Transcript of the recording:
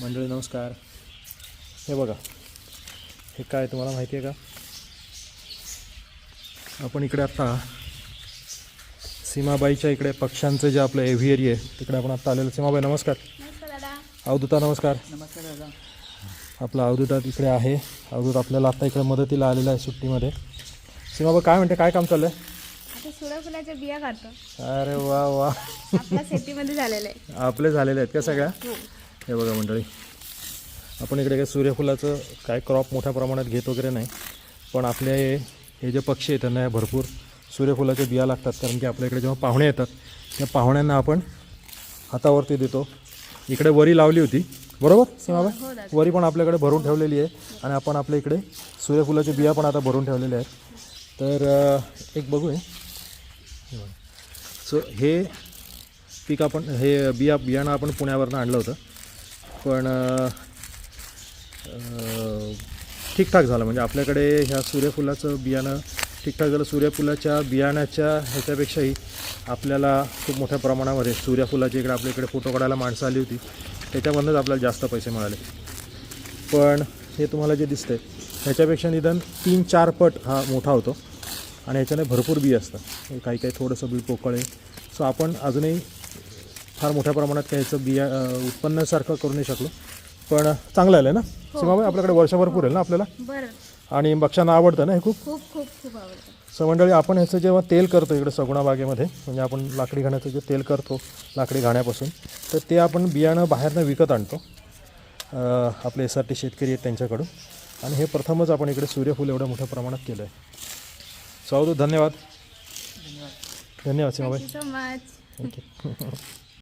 मंडळी नमस्कार. हे बघा. हे काय तुम्हाला माहिती आहे का? आपण इकडे आत्ता सीमाबाईच्या इकडे पक्ष्यांचं जे आपलं एव्हिअरी आहे तिकडे आपण आत्ता आलेलो. सीमाबाई नमस्कार. नमस्कार दादा. अवधूता नमस्कार. नमस्कार दादा. आपला अवधूता तिकडे आहे. अवधूत आपल्याला आत्ता इकडे मदतीला आलेला आहे सुट्टीमध्ये. सीमाबाई काय म्हणते? काय काम चाललं आहे आता सूर्यफुलाच्या बिया काढतो. अरे वा वा. शेतीमध्ये झालेलं आहे. आपले झालेले आहेत का सगळ्या? हो हे बघा मंडळी. आपण इकडे काय सूर्यफुलाचं काय क्रॉप मोठ्या प्रमाणात घेत वगैरे नाही पण आपले हे जे पक्षी आहेत त्यांना भरपूर सूर्यफुलाचे बिया लागतात कारण की आपल्या इकडे जेव्हा पाहुणे येतात त्या पाहुण्यांना आपण हातावरती देतो. इकडे वरी लावली होती. बरोबर? सीमाबाई? हो दादा. वरी पण आपल्याकडे भरून ठेवलेली आहे आणि आपण आपल्या इकडे सूर्यफुलाचे बिया पण आता भरून ठेवलेले आहेत. तर एक बघूया. सो हे पीक आपण हे बिया बियाणं आपण पुण्यावरनं आणलं होतं. पण ठीकठाक झालं. म्हणजे आपल्याकडे ह्या सूर्यफुलाचं बियाणं ठीकठाक झालं. सूर्यफुलाच्या बियाण्याच्या ह्याच्यापेक्षाही आपल्याला खूप मोठ्या प्रमाणामध्ये सूर्यफुलाचे इकडे आपल्याकडे फोटो काढायला माणसं आली होती. त्याच्यामधूनच आपल्याला जास्त पैसे मिळाले. पण हे तुम्हाला जे दिसतंय ह्याच्यापेक्षा निदान तीन चार पट हा मोठा होतो. आणि ह्याच्याने भरपूर बी असतं काही काही थोडंसं बी पोकळ आहे. सो आपण अजूनही फार मोठ्या प्रमाणात काही बिया अं, उत्पन्नासारखं करू नाही शकलो. पण चांगलं आलं ना? सीमाबाई आपल्याकडे वर्षभर पुरेल ना आपल्याला? बरं. आणि पक्ष्यांना आवडतं ना हे खूप? खूप खूप खूप आवडतं. सो मंडळी आपण ह्याचं जेव्हा तेल करतो इकडे सगुणा बागेमध्ये म्हणजे आपण लाकडी घाण्याचं जे तेल करतो लाकडी घाण्यापासून तर ते आपण बियाणं बाहेरनं विकत आणतो. अं, आपले एस आर टी शेतकरी आहेत त्यांच्याकडून. आणि हे प्रथमच आपण इकडे सूर्यफूल एवढ्या मोठ्या प्रमाणात केलं आहे सो अवधूत धन्यवाद. धन्यवाद. Seemabai. Thank you so much thank you